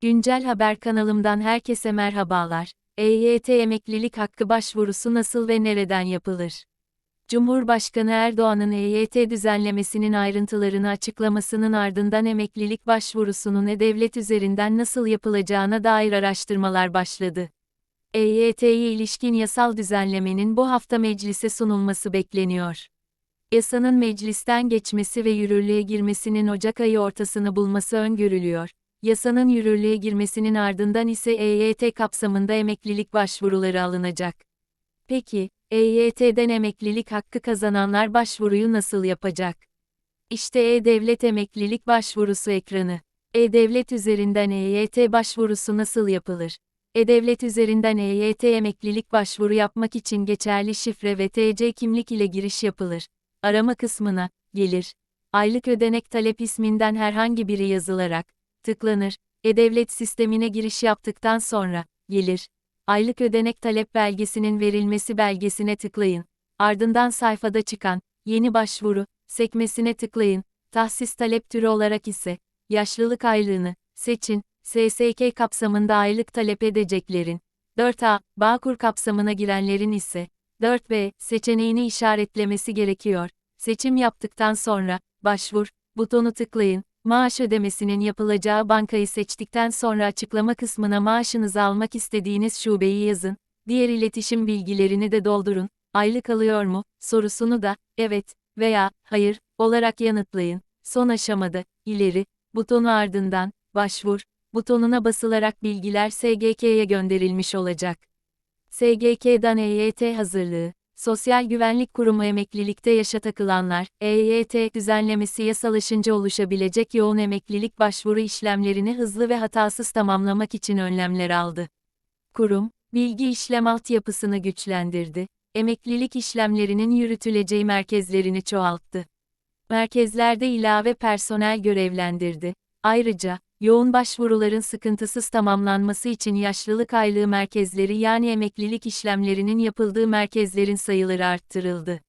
Güncel Haber kanalımdan herkese merhabalar. EYT emeklilik hakkı başvurusu nasıl ve nereden yapılır? Cumhurbaşkanı Erdoğan'ın EYT düzenlemesinin ayrıntılarını açıklamasının ardından emeklilik başvurusunun e-devlet üzerinden nasıl yapılacağına dair araştırmalar başladı. EYT'ye ilişkin yasal düzenlemenin bu hafta meclise sunulması bekleniyor. Yasanın meclisten geçmesi ve yürürlüğe girmesinin Ocak ayı ortasını bulması öngörülüyor. Yasanın yürürlüğe girmesinin ardından ise EYT kapsamında emeklilik başvuruları alınacak. Peki, EYT'den emeklilik hakkı kazananlar başvuruyu nasıl yapacak? İşte E-Devlet emeklilik başvurusu ekranı. E-Devlet üzerinden EYT başvurusu nasıl yapılır? E-Devlet üzerinden EYT emeklilik başvuru yapmak için geçerli şifre ve TC kimlik ile giriş yapılır. Arama kısmına, gelir, aylık ödenek talep isminden herhangi biri yazılarak, tıklanır, e-devlet sistemine giriş yaptıktan sonra, gelir, aylık ödenek talep belgesinin verilmesi belgesine tıklayın, ardından sayfada çıkan, yeni başvuru, sekmesine tıklayın, tahsis talep türü olarak ise, yaşlılık aylığını, seçin, SSK kapsamında aylık talep edeceklerin, 4A, Bağkur kapsamına girenlerin ise, 4B, seçeneğini işaretlemesi gerekiyor. Seçim yaptıktan sonra, başvur, butonu tıklayın, maaş ödemesinin yapılacağı bankayı seçtikten sonra açıklama kısmına maaşınızı almak istediğiniz şubeyi yazın, diğer iletişim bilgilerini de doldurun, aylık alıyor mu, sorusunu da, evet veya hayır olarak yanıtlayın. Son aşamada, ileri, butonu ardından, başvur, butonuna basılarak bilgiler SGK'ye gönderilmiş olacak. SGK'dan EYT hazırlığı, Sosyal Güvenlik Kurumu emeklilikte yaşa takılanlar, EYT düzenlemesi yasalaşınca oluşabilecek yoğun emeklilik başvuru işlemlerini hızlı ve hatasız tamamlamak için önlemler aldı. Kurum, bilgi işlem altyapısını güçlendirdi, emeklilik işlemlerinin yürütüleceği merkezlerini çoğalttı. Merkezlerde ilave personel görevlendirdi. Ayrıca, yoğun başvuruların sıkıntısız tamamlanması için yaşlılık aylığı merkezleri yani emeklilik işlemlerinin yapıldığı merkezlerin sayıları arttırıldı.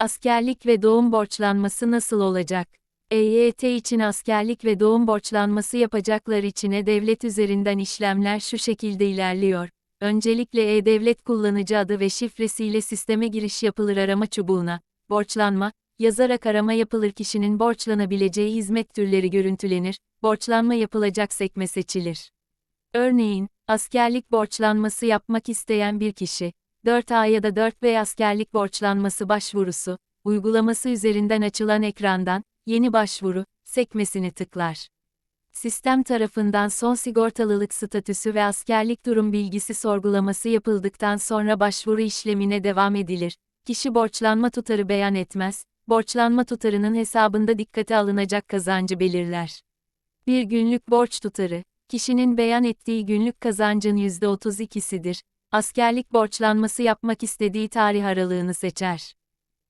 Askerlik ve doğum borçlanması nasıl olacak? EYT için askerlik ve doğum borçlanması yapacaklar içine devlet üzerinden işlemler şu şekilde ilerliyor. Öncelikle e-devlet kullanıcı adı ve şifresiyle sisteme giriş yapılır arama çubuğuna. Borçlanma, yazarak arama yapılır kişinin borçlanabileceği hizmet türleri görüntülenir, borçlanma yapılacak sekme seçilir. Örneğin, askerlik borçlanması yapmak isteyen bir kişi, 4A ya da 4B askerlik borçlanması başvurusu, uygulaması üzerinden açılan ekrandan, yeni başvuru, sekmesini tıklar. Sistem tarafından son sigortalılık statüsü ve askerlik durum bilgisi sorgulaması yapıldıktan sonra başvuru işlemine devam edilir. Kişi borçlanma tutarı beyan etmez, borçlanma tutarının hesabında dikkate alınacak kazancı belirler. Bir günlük borç tutarı, kişinin beyan ettiği günlük kazancın %32'sidir. Askerlik borçlanması yapmak istediği tarih aralığını seçer.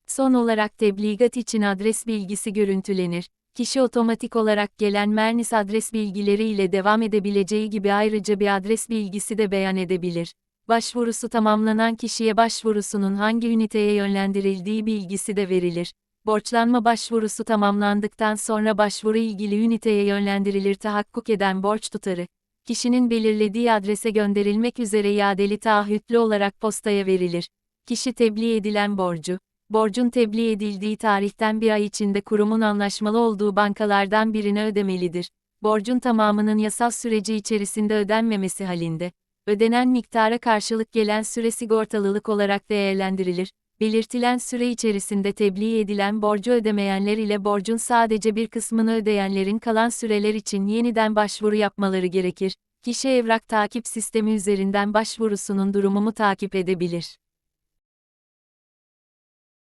Son olarak tebligat için adres bilgisi görüntülenir. Kişi otomatik olarak gelen Mernis adres bilgileri ile devam edebileceği gibi ayrıca bir adres bilgisi de beyan edebilir. Başvurusu tamamlanan kişiye başvurusunun hangi üniteye yönlendirildiği bilgisi de verilir. Borçlanma başvurusu tamamlandıktan sonra başvuru ilgili üniteye yönlendirilir tahakkuk eden borç tutarı, kişinin belirlediği adrese gönderilmek üzere iadeli taahhütlü olarak postaya verilir. Kişi tebliğ edilen borcu, borcun tebliğ edildiği tarihten bir ay içinde kurumun anlaşmalı olduğu bankalardan birine ödemelidir. Borcun tamamının yasal süreci içerisinde ödenmemesi halinde, ödenen miktara karşılık gelen süre sigortalılık olarak değerlendirilir belirtilen süre içerisinde tebliğ edilen borcu ödemeyenler ile borcun sadece bir kısmını ödeyenlerin kalan süreler için yeniden başvuru yapmaları gerekir. Kişi evrak takip sistemi üzerinden başvurusunun durumunu takip edebilir.